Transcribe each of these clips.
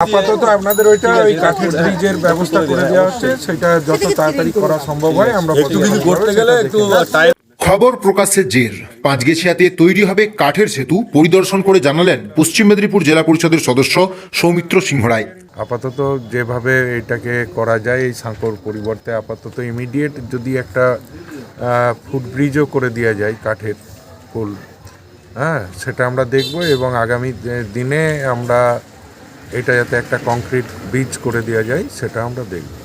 আপাতত আপনাদের ওইটা ওই কাঠের ব্রিজের ব্যবস্থা করে দেওয়া হচ্ছে সেটা যত তাড়াতাড়ি করা সম্ভব হয় আমরা একটু কিছু করতে গেলে একটু টাইম খবর প্রকাশের জের পাঁচগেছিয়াতে তৈরি হবে কাঠের সেতু পরিদর্শন করে জানালেন পশ্চিম মেদিনীপুর জেলা পরিষদের সদস্য সৌমিত্র সিংহ রায়। আপাতত যেভাবে এটাকে করা যায় এই সাঁকোর পরিবর্তে আপাতত ইমিডিয়েট যদি একটা ফুট ব্রিজও করে দেওয়া যায় কাঠের ফুল হ্যাঁ সেটা আমরা দেখব এবং আগামী দিনে আমরা এটা যাতে একটা কংক্রিট ব্রিজ করে দেওয়া যায় সেটা আমরা দেখব।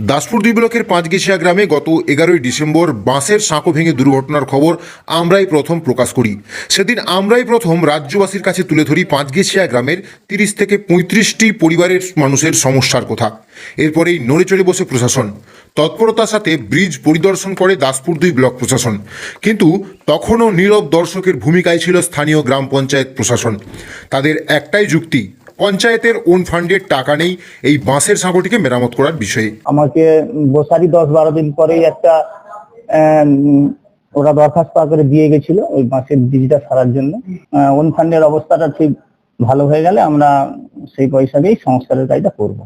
দাসপুর দুই ব্লকের পাঁচগেছিয়া গ্রামে গত এগারোই ডিসেম্বর বাঁশের সাঁকো ভেঙে দুর্ঘটনার খবর আমরাই প্রথম প্রকাশ করি। সেদিন আমরাই প্রথম রাজ্যবাসীর কাছে তুলে ধরি পাঁচগেছিয়া গ্রামের তিরিশ থেকে পঁয়ত্রিশটি পরিবারের মানুষের সমস্যার কথা। এরপরেই নড়ে চড়ে বসে প্রশাসন। তৎপরতার সাথে ব্রিজ পরিদর্শন করে দাসপুর দুই ব্লক প্রশাসন। কিন্তু তখনও নীরব দর্শকের ভূমিকায় ছিল স্থানীয় গ্রাম পঞ্চায়েত প্রশাসন। তাদের একটাই যুক্তি পঞ্চায়েতের ওন ফান্ডের টাকা নেই এই বাঁশের সাঁকোটিকে মেরামত করার বিষয়ে। আমাকে বসারি দশ বারো দিন পরেই একটা ওরা দরখাস্ত করে দিয়ে গেছিল ওই বাঁশের ব্রিজটা সারার জন্য। ওন ফান্ডের অবস্থাটা ঠিক ভালো হয়ে গেলে আমরা সেই পয়সা দিয়েই সংস্কারের কাজটা করব।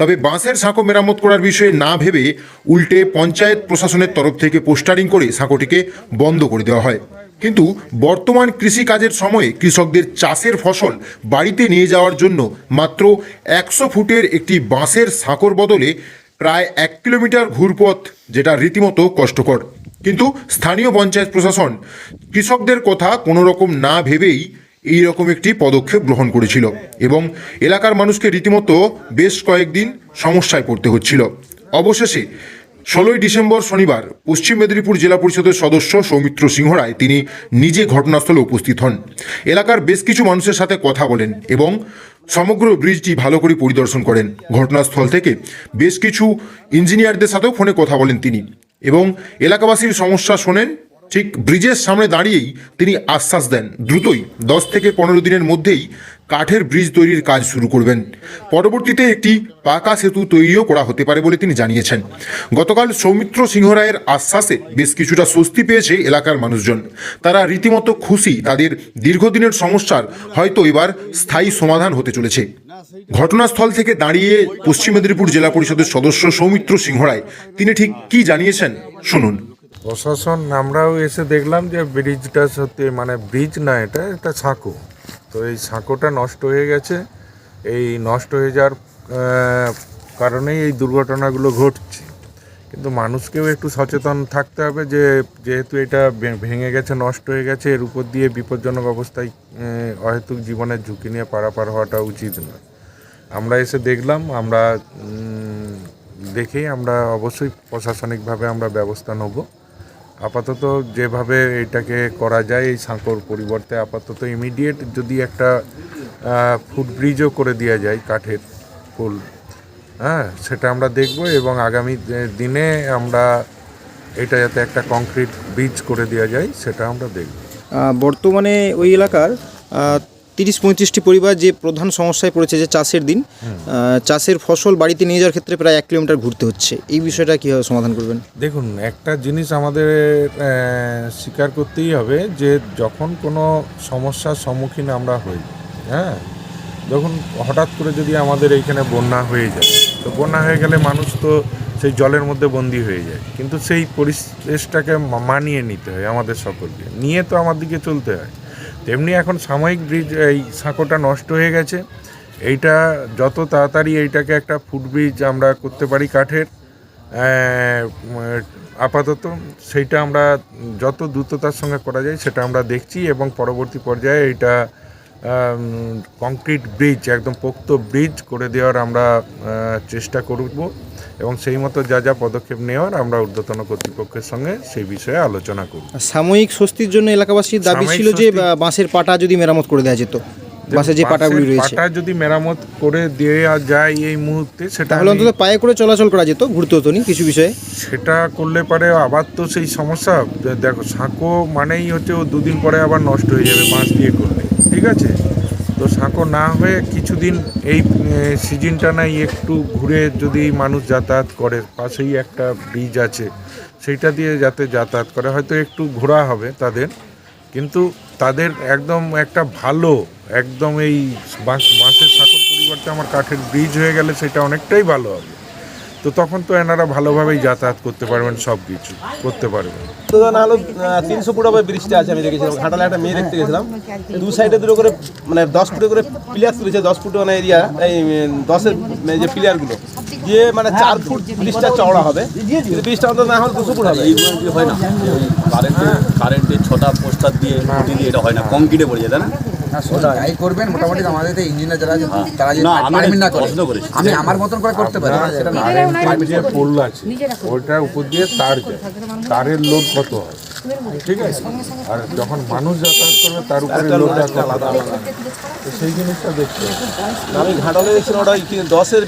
তবে বাঁশের সাঁকো মেরামত করার বিষয়ে না ভেবে উল্টে পঞ্চায়েত প্রশাসনের তরফ থেকে পোস্টারিং করে সাঁকোটিকে বন্ধ করে দেওয়া হয়। কিন্তু বর্তমান কৃষি কাজের সময়ে কৃষকদের চাষের ফসল বাড়িতে নিয়ে যাওয়ার জন্য মাত্র একশো ফুটের একটি বাঁশের সাঁকর বদলে প্রায় এক কিলোমিটার ঘুরপথ, যেটা রীতিমতো কষ্টকর। কিন্তু স্থানীয় পঞ্চায়েত প্রশাসন কৃষকদের কথা কোনো রকম না ভেবেই এই রকম একটি পদক্ষেপ গ্রহণ করেছিল এবং এলাকার মানুষকে রীতিমতো বেশ কয়েকদিন সমস্যায় পড়তে হচ্ছিল। অবশেষে ষোলোই ডিসেম্বর শনিবার পশ্চিম মেদিনীপুর জেলা পরিষদের সদস্য সৌমিত্র সিংহ রায় তিনি নিজে ঘটনাস্থলে উপস্থিত হন। এলাকার বেশ কিছু মানুষের সাথে কথা বলেন এবং সমগ্র ব্রিজটি ভালো করে পরিদর্শন করেন। ঘটনাস্থল থেকে বেশ কিছু ইঞ্জিনিয়ারদের সাথেও ফোনে কথা বলেন তিনি এবং এলাকাবাসীর সমস্যা শোনেন ঠিক ব্রিজের সামনে দাঁড়িয়েই তিনি আশ্বাস দেন। দ্রুতই দশ থেকে পনেরো দিনের মধ্যেই কাঠের ব্রিজ তৈরির কাজ শুরু করবেন। পরবর্তীতে একটি পাকা সেতু তৈরিও করা হতে পারে বলে তিনি জানিয়েছেন। গতকাল সৌমিত্র সিংহ রায়ের আশ্বাসে বেশ কিছুটা স্বস্তি পেয়েছে এলাকার মানুষজন। তারা রীতিমতো খুশি তাদের দীর্ঘদিনের সমস্যার হয়তো এবার স্থায়ী সমাধান হতে চলেছে। ঘটনাস্থল থেকে দাঁড়িয়ে পশ্চিম মেদিনীপুর জেলা পরিষদের সদস্য সৌমিত্র সিংহ রায়, তিনি ঠিক কি জানিয়েছেন, শুনুন। প্রশাসন, আমরাও এসে দেখলাম যে ব্রিজটা সত্যি মানে ব্রিজ না এটা একটা সাঁকো তো এই সাঁকোটা নষ্ট হয়ে গেছে। এই নষ্ট হয়ে যাওয়ার কারণেই এই দুর্ঘটনাগুলো ঘটছে। কিন্তু মানুষকেও একটু সচেতন থাকতে হবে যে, যেহেতু এটা ভেঙে গেছে, নষ্ট হয়ে গেছে, এর উপর দিয়ে বিপজ্জনক অবস্থায় অহেতুক জীবনের ঝুঁকি নিয়ে পারাপার হওয়াটা উচিত নয়। আমরা এসে দেখলাম, আমরা দেখেই আমরা অবশ্যই প্রশাসনিকভাবে আমরা ব্যবস্থা নেব। আপাতত যেভাবে এটাকে করা যায়, এই সাঁকোর পরিবর্তে আপাতত ইমিডিয়েট যদি একটা ফুট ব্রিজও করে দেওয়া যায় কাঠের ফুল হ্যাঁ সেটা আমরা দেখব এবং আগামী দিনে আমরা এটা যাতে একটা কংক্রিট ব্রিজ করে দেওয়া যায়, সেটা আমরা দেখব। বর্তমানে ওই এলাকার তিরিশ পঁয়ত্রিশটি পরিবার যে প্রধান সমস্যায় পড়েছে যে চাষের দিন চাষের ফসল বাড়িতে নিয়ে যাওয়ার ক্ষেত্রে প্রায় এক কিলোমিটার ঘুরতে হচ্ছে। এই বিষয়টা কীভাবে সমাধান করবেন? দেখুন একটা জিনিস আমাদের স্বীকার করতেই হবে যে যখন কোনো সমস্যার সম্মুখীন আমরা হই হ্যাঁ? যখন হঠাৎ করে যদি আমাদের এইখানে বন্যা হয়ে যায় তো বন্যা হয়ে গেলে মানুষ তো সেই জলের মধ্যে বন্দি হয়ে যায়। কিন্তু সেই পরিবেশটাকে মানিয়ে নিতে হয় আমাদের সকলকে। নিয়ে তো আমার দিকে চলতে হয়। তেমনি এখন সাময়িক ব্রিজ, এই সাঁকোটা নষ্ট হয়ে গেছে। এইটা যত তাড়াতাড়ি এইটাকে একটা ফুটব্রিজ আমরা করতে পারি কাঠের আপাতত সেইটা আমরা যত দ্রুততার সঙ্গে করা যায় সেটা আমরা দেখছি এবং পরবর্তী পর্যায়ে এটা কংক্রিট ব্রিজ একদম পোক্ত ব্রিজ করে দেওয়ার আমরা চেষ্টা করব এবং সেই মতো যা যা পদক্ষেপ নেওয়ার আমরা ঊর্ধ্বতন কর্তৃপক্ষের সঙ্গে সেই বিষয়ে আলোচনা করব। সাময়িক স্বস্তির জন্য এলাকাবাসীর দাবি ছিল যে বাঁশের পাটা যদি মেরামত করে দেওয়া যেত বাঁশের যে পাটাগুলি রয়েছে। পাটা যদি মেরামত করে দেওয়া যায় এই মুহূর্তে সেটা তাহলে অন্তত পায়ে করে চলাচল করা যেত ঘুরতে হতো কিছু বিষয়ে? সেটা করলে পারে আবার তো সেই সমস্যা দেখো সাঁকো মানেই হচ্ছে ও দুদিন পরে আবার নষ্ট হয়ে যাবে বাঁশ দিয়ে করলে। ঠিক আছে? তো সাঁকো না হয়ে কিছুদিন এই সিজনটা নাই একটু ঘুরে যদি মানুষ যাতায়াত করে, পাশেই একটা ব্রিজ আছে, সেইটা দিয়ে যাতে যাতায়াত করে, হয়তো একটু ঘোরা হবে তাদের। কিন্তু তাদের একদম একটা ভালো, একদম এই বাঁশ বাঁশের সাঁকোর পরিবর্তে আমার কাঠের ব্রিজ হয়ে গেলে সেটা অনেকটাই ভালো হবে। তো তখন তো এনারা ভালোভাবেই যাতায়াত করতে পারবেন সব কিছু করতে পারবেন। তো না হলো তিনশো ফুট হবে ব্রিজটা আছে আমি দেখেছিলাম। ঘাটালে একটা মেয়ে দেখতে গেছিলাম। দু সাইডে দুটো করে মানে দশ ফুটে করে প্লেয়ার তুলেছে দশ ফুট মানে এরিয়া এই দশের মানে যে প্লেয়ারগুলো দিয়ে মানে চার ফুট ব্রিজটা চওড়া হবে। ব্রিজটা অন্তত না হলে দুশো ফুট হবে। এইগুলো হয় না। কারেন্টে কারেন্টের ছটা পোস্টার দিয়ে দিয়ে এটা হয় না কংক্রিটে পড়ে যায় তাই না? যাই করবেন মোটামুটি আমাদের তো ইঞ্জিনিয়ার যারা তারা যে না, পারমিট না করে। আমি আমার মতন করে করতে পারি সেটা না। যে পোল আছে। উপর দিয়ে তার যায়। তারের লোড কত হয়? ঠিক আছে। আর যখন মানুষ যাতায়াত করবে তার উপরে কত আলাদা সেই জিনিসটা দেখতে আমি ঘাটালে দেখছিলাম ওটা দশের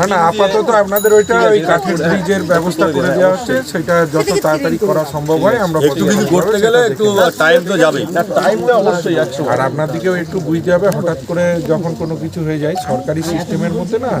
না না আপাতত আপনাদের ওইটা ওই কাঠের ব্রিজের ব্যবস্থা করে দেওয়া হচ্ছে সেটা যত তাড়াতাড়ি করা সম্ভব হয় আমরা একটু কিছু করতে গেলে একটু টাইম তো যাবেই। টাইমটা অবশ্যই একশো আর আপনার দিকেও একটু বুঝতে হবে হঠাৎ করে যখন কোনো কিছু হয়ে যায় সরকারি সিস্টেমের মধ্যে না